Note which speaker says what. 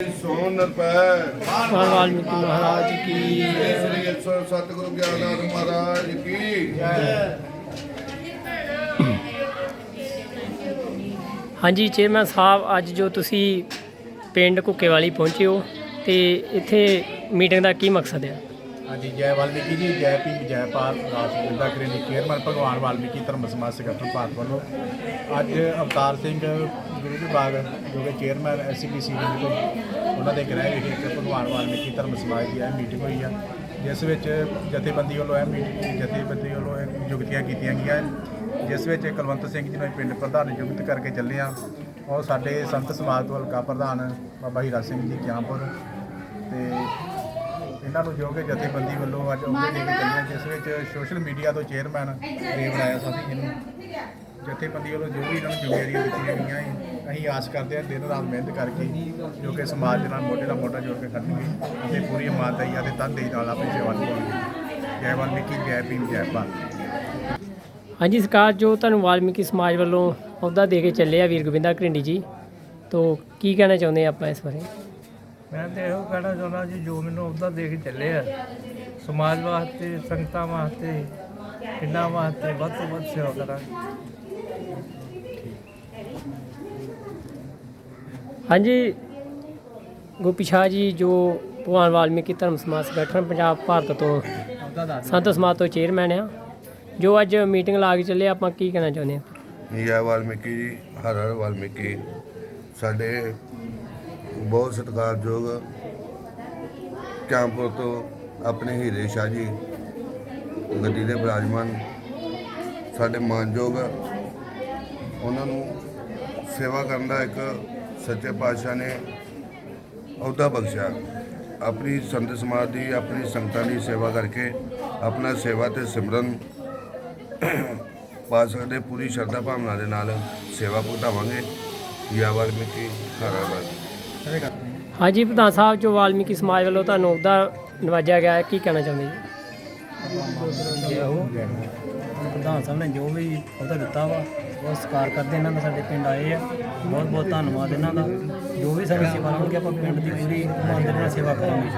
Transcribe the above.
Speaker 1: ਸੋਨ ਰੁਪਏ
Speaker 2: ਭਗਵਾਨ ਵਾਲਮੀਕੀ ਮਹਾਰਾਜ ਕੀ
Speaker 1: ਸ੍ਰੀ ਅਸਰ ਸਤਿਗੁਰੂ ਗਿਆਨਨਾਥ ਮਹਾਰਾਜ ਕੀ
Speaker 2: ਹਾਂਜੀ ਚੇਅਰਮੈਨ ਸਾਹਿਬ ਅੱਜ ਜੋ ਤੁਸੀਂ ਪਿੰਡ ਕੁੱਕੇਵਾਲੀ ਪਹੁੰਚੇ ਹੋ ਤੇ ਇੱਥੇ ਮੀਟਿੰਗ ਦਾ ਕੀ ਮਕਸਦ ਹੈ?
Speaker 3: ਹਾਂਜੀ, ਜੈ ਵਾਲਮੀਕੀ ਜੀ, ਜੈ ਭੀਮ, ਜੈ ਭਾਰਤ ਰਾਜ ਗੁਰਦਾ ਕਲੀਨਿਕ ਚੇਅਰਮੈਨ ਭਗਵਾਨ ਵਾਲਮੀਕੀ ਧਰਮ ਸਮਾਜ ਸੰਗਠਨ ਭਾਰਤ ਵੱਲੋਂ। ਅੱਜ ਅਵਤਾਰ ਸਿੰਘ ਗੁਰੂ ਵਿਭਾਗ ਜੋ ਕਿ ਚੇਅਰਮੈਨ ਐਸਸੀਪੀਸੀ ਤੋਂ ਉਹਨਾਂ ਦੇ ਗ੍ਰਹਿ ਵਿਖੇ ਇੱਕ ਭਗਵਾਨ ਵਾਲਮੀਕੀ ਧਰਮ ਸਮਾਜ ਦੀ ਇਹ ਮੀਟਿੰਗ ਹੋਈ ਆ, ਜਿਸ ਵਿੱਚ ਜਥੇਬੰਦੀ ਵੱਲੋਂ ਇਹ ਮੀਟਿੰਗ ਜਥੇਬੰਦੀ ਵੱਲੋਂ ਇਹ ਨਿਯੁਕਤੀਆਂ ਕੀਤੀਆਂ ਗਈਆਂ, ਜਿਸ ਵਿੱਚ ਕੁਲਵੰਤ ਸਿੰਘ ਜੀ ਨੂੰ ਪਿੰਡ ਪ੍ਰਧਾਨ ਨਿਯੁਕਤ ਕਰਕੇ ਚੱਲੇ ਆ। ਔਰ ਸਾਡੇ ਸੰਤ ਸਮਾਜ ਤੋਂ ਹਲਕਾ ਪ੍ਰਧਾਨ ਬਾਬਾ ਹੀਰਾ ਸਿੰਘ ਜੀ ਕਿਆਂਪੁਰ ਤੇ ਇਹਨਾਂ ਨੂੰ ਜੋ ਕਿ ਜਥੇਬੰਦੀ ਵੱਲੋਂ ਅੱਜ ਉਹਦੇ ਦੇ ਕੇ ਚੱਲੀਆਂ ਜਿਸ ਵਿੱਚ ਸੋਸ਼ਲ ਮੀਡੀਆ ਤੋਂ ਚੇਅਰਮੈਨ ਦੇਵ ਰਾਇਆ ਸਾਥੀ ਇਹਨੂੰ। ਜਥੇਬੰਦੀ ਵੱਲੋਂ ਜੋ ਵੀ ਇਹਨਾਂ ਨੂੰ ਜ਼ਿੰਮੇਵਾਰੀਆਂ ਦਿੱਤੀਆਂ ਗਈਆਂ ਹੈ ਅਸੀਂ ਆਸ ਕਰਦੇ ਹਾਂ ਦਿਨ ਰਾਤ ਮਿਹਨਤ ਕਰਕੇ ਜੋ ਕਿ ਸਮਾਜ ਨਾਲ ਮੋਢੇ ਨਾਲ ਮੋਢਾ ਜੋੜ ਕੇ ਖੜਨਗੇ ਅਤੇ ਪੂਰੀ ਇਮਾਨਦਾਰੀ ਅਤੇ ਤਨਦੇਹੀ ਨਾਲ ਆਪਣੀ ਸੇਵਾ ਨਿਭਾਉਣਗੇ ਜੈ ਵਾਲਮੀਕੀ, ਜੈ ਭੀਮ, ਜੈ ਭਾਰਤ।
Speaker 2: ਹਾਂਜੀ, ਸਰਕਾਰ ਜੋ ਤੁਹਾਨੂੰ ਵਾਲਮੀਕੀ ਸਮਾਜ ਵੱਲੋਂ ਅਹੁਦਾ ਦੇ ਕੇ ਚੱਲੇ ਆ, ਵੀਰ ਗੋਬਿੰਦਾ ਘਰਿੰਡੀ ਜੀ, ਤੋਂ ਕੀ ਕਹਿਣਾ ਚਾਹੁੰਦੇ ਆ ਆਪਾਂ ਇਸ ਬਾਰੇ?
Speaker 4: ਮੈਂ ਤੇ ਇਹੋ ਕਹਿਣਾ ਚਾਹੁੰਦਾ ਜੀ ਜੋ ਮੈਨੂੰ ਉਹਦਾ ਦੇ ਕੇ ਚੱਲੇ ਆ ਸਮਾਜ ਵਾਸਤੇ ਸੰਗਤਾਂ ਵਾਸਤੇ ਪਿੰਡਾਂ ਵਾਸਤੇ ਵੱਧ ਤੋਂ ਵੱਧ ਸੇਵਾ ਕਰਾਂਗੇ।
Speaker 2: ਹਾਂਜੀ ਗੋਪੀ ਸ਼ਾਹ ਜੀ ਜੋ ਭਗਵਾਨ ਵਾਲਮੀਕੀ ਧਰਮ ਸਮਾਜ ਸੰਗਠਨ ਪੰਜਾਬ ਭਾਰਤ ਤੋਂ ਸੰਤ ਸਮਾਜ ਤੋਂ ਚੇਅਰਮੈਨ ਆ। ਜੋ ਅੱਜ ਮੀਟਿੰਗ ਲਾ ਕੇ ਚੱਲੇ ਆਪਾਂ ਕੀ ਕਹਿਣਾ ਚਾਹੁੰਦੇ ਆ?
Speaker 1: ਜੈ ਵਾਲਮੀਕੀ ਜੀ ਹਰ ਹਰ ਵਾਲਮੀਕੀ ਸਾਡੇ ਬਹੁਤ ਸਤਿਕਾਰਯੋਗ ਕੈਂਪੁਰ ਤੋਂ ਆਪਣੇ ਹੀਰੇ ਸ਼ਾਹ ਜੀ, ਗੱਡੀ ਦੇ ਬਰਾਜਮਾਨ, ਸਾਡੇ ਮਾਨਯੋਗ, ਉਹਨਾਂ ਨੂੰ ਸੇਵਾ ਕਰਨ ਦਾ ਇੱਕ ਸੱਚੇ ਪਾਤਸ਼ਾਹ ਨੇ ਅਹੁਦਾ ਬਖਸ਼ਿਆ। ਆਪਣੀ ਸੰਤ ਸਮਾਜ ਦੀ, ਆਪਣੀ ਸੰਗਤਾਂ ਦੀ ਸੇਵਾ ਕਰਕੇ ਆਪਣਾ ਸੇਵਾ ਤੇ ਸਿਮਰਨ ਪਾ ਸਕਦੇ, ਪੂਰੀ ਸ਼ਰਧਾ ਭਾਵਨਾ ਦੇ ਨਾਲ ਸੇਵਾ ਭੁਗਤਾਵਾਂਗੇ। ਯਾ ਵਾਲਮੀਕੀ ਹਰਾਬਾਦ
Speaker 2: ਹਾਂਜੀ ਪ੍ਰਧਾਨ ਸਾਹਿਬ ਜੋ ਵਾਲਮੀਕੀ ਸਮਾਜ ਵੱਲੋਂ ਤੁਹਾਨੂੰ ਅਹੁਦਾ ਨਵਾਜਿਆ ਗਿਆ ਹੈ ਕੀ ਕਹਿਣਾ ਚਾਹੁੰਦੇ ਜੀ?
Speaker 4: ਪ੍ਰਧਾਨ ਸਾਹਿਬ ਨੇ ਜੋ ਵੀ ਉਹਦਾ ਦਿੱਤਾ ਵਾ ਬਹੁਤ ਸਤਿਕਾਰ ਕਰਦੇ ਇਹਨਾਂ ਦਾ ਸਾਡੇ ਪਿੰਡ ਆਏ ਆ। ਬਹੁਤ ਬਹੁਤ ਧੰਨਵਾਦ ਇਹਨਾਂ ਦਾ। ਜੋ ਵੀ ਸਾਡੀ ਸੇਵਾ ਹੋਣਗੇ ਆਪਾਂ ਪਿੰਡ ਦੀ ਪੂਰੀ ਇਮਾਨਦਾਰੀ ਨਾਲ ਸੇਵਾ ਕਰਾਂਗੇ।